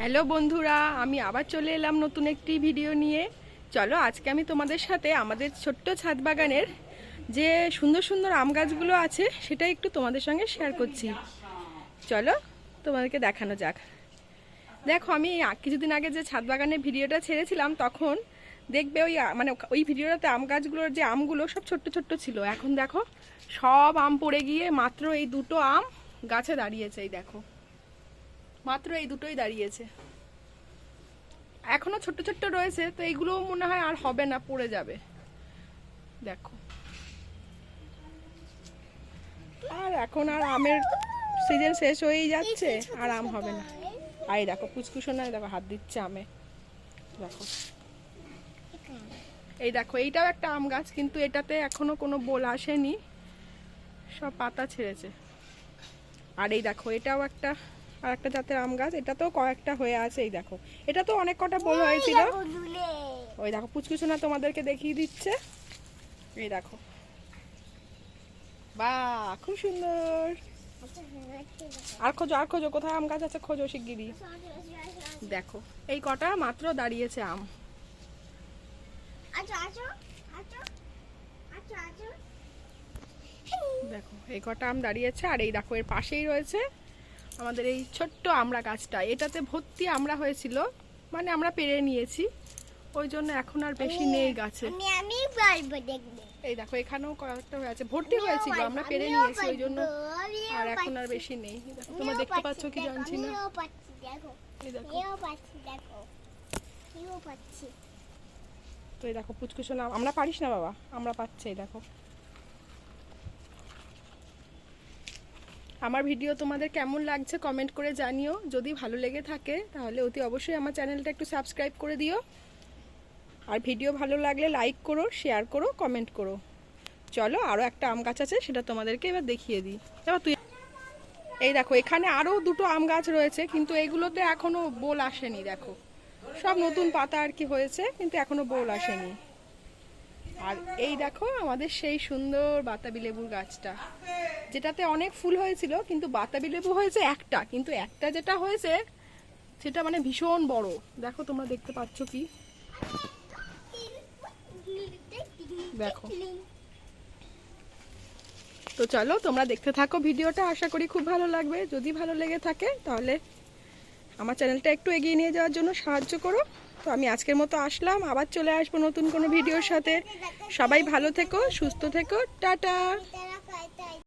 Hello বন্ধুরা, আমি আবার চলে এলাম নতুন একটি ভিডিও নিয়ে। চলো, আজকে আমি তোমাদের সাথে আমাদের ছোট্ট ছাদ বাগানের যে সুন্দর সুন্দর আম গাছগুলো আছে, সেটা একটু তোমাদের সঙ্গে শেয়ার করছি। চলো, তোমাদেরকে দেখানো যাক। দেখো, আমি কিছুদিন আগে যে ছাদ বাগানের ভিডিওটা ছেড়েছিলাম, তখন দেখবে ওই মানে ওই ভিডিওটাতে আম গাছগুলোর যে আমগুলো সব ছোট্ট ছোট্ট ছিল। এখন দেখো, সব আম পড়ে গিয়ে মাত্র এই দুটো আম গাছে দাঁড়িয়েছে, এই দেখো। মাত্র এই দুটোই দাঁড়িয়েছে। এখনও ছোট্ট ছোট্ট রয়েছে, তো এইগুলো মনে হয় আর হবে না, পড়ে যাবে। দেখো। আর এখন আর আমের সিজন শেষ হয়েই যাচ্ছে, আর আম হবে না। আর এই দেখো পুচকুসোনায় দেখো, হাত দিচ্ছে আমে। দেখো। এই দেখো, এইটাও একটা আম গাছ, কিন্তু এটাতে এখনও কোনো বোল আসেনি। সব পাতা ছেড়েছে। আর এই দেখো, এটাও একটা আর একটা জাতের আম গাছ এটা তো কয়েকটা হয়ে আছে এই দেখো। এটা তো অনেক কটা বোল হয়েছিল। ওই দেখো পুচকুচুনা তোমাদেরকে দেখিয়ে দিচ্ছে। এই দেখো। বাহ খুব সুন্দর। আর খোঁজো আর খোঁজো কোথায় আম গাছ আছে খোঁজো শিগগিরই। দেখো এই কটা মাত্র দাঁড়িয়েছে আম। দেখো এই কটা আম দাঁড়িয়েছে আর এই দেখো এর পাশেই রয়েছে আমাদের এই ছোট্ট আমড়া গাছটা। এটাতে ভর্তি আমরা হয়েছিল মানে আমরা পেরে নিয়েছি। ওই জন্য এখন আর বেশি নেই গাছে। এই দেখো এখানেও কয়েকটা হয়ে আছে ভর্তি হয়েছিল আমরা পেরে নিয়েছি ওই জন্য। আর এখন আর বেশি নেই। তোমরা দেখতে পাচ্ছ কি জানছি না? দেখো। এই দেখো। তো দেখো পুচকুশোনা আমরা পারিস না বাবা? আমরা পাচ্ছি এই দেখো। আমার ভিডিও তোমাদের কেমন লাগছে কমেন্ট করে জানিও। যদি ভালো লেগে থাকে, তাহলে অতি অবশ্যই আমার চ্যানেলটা একটু সাবস্ক্রাইব করে দিও। আর ভিডিও ভালো লাগলে লাইক করো শেয়ার করো কমেন্ট করো। চলো আরও একটা আম গাছ আছে, সেটা তোমাদেরকে এবার দেখিয়ে দিই। এবার তুই এই দেখো, এখানে আরও দুটো আম গাছ রয়েছে, কিন্তু এগুলোতে এখনও বোল আসেনি, দেখো। সব নতুন পাতা আর কি হয়েছে, কিন্তু এখনও বোল আসেনি। আর এই দেখো আমাদের সেই সুন্দর বাতাবি লেবুর গাছটা, যেটাতে অনেক ফুল হয়েছিল, কিন্তু বাতাবি লেবু হয়েছে একটা, কিন্তু একটা যেটা হয়েছে, সেটা মানে ভীষণ বড়। দেখো তোমরা দেখতে পাচ্ছ কি? দেখো। তো চলো তোমরা দেখতে থাকো ভিডিওটা, আশা করি খুব ভালো লাগবে। যদি ভালো লেগে থাকে, তাহলে আমার চ্যানেলটা একটু এগিয়ে নিয়ে যাওয়ার জন্য সাহায্য করো। তো আমি আজকের মতো আসলাম, আবার চলে আসব নতুন কোনো ভিডিওর সাথে। সবাই ভালো থেকো, সুস্থ থেকো, টাটা।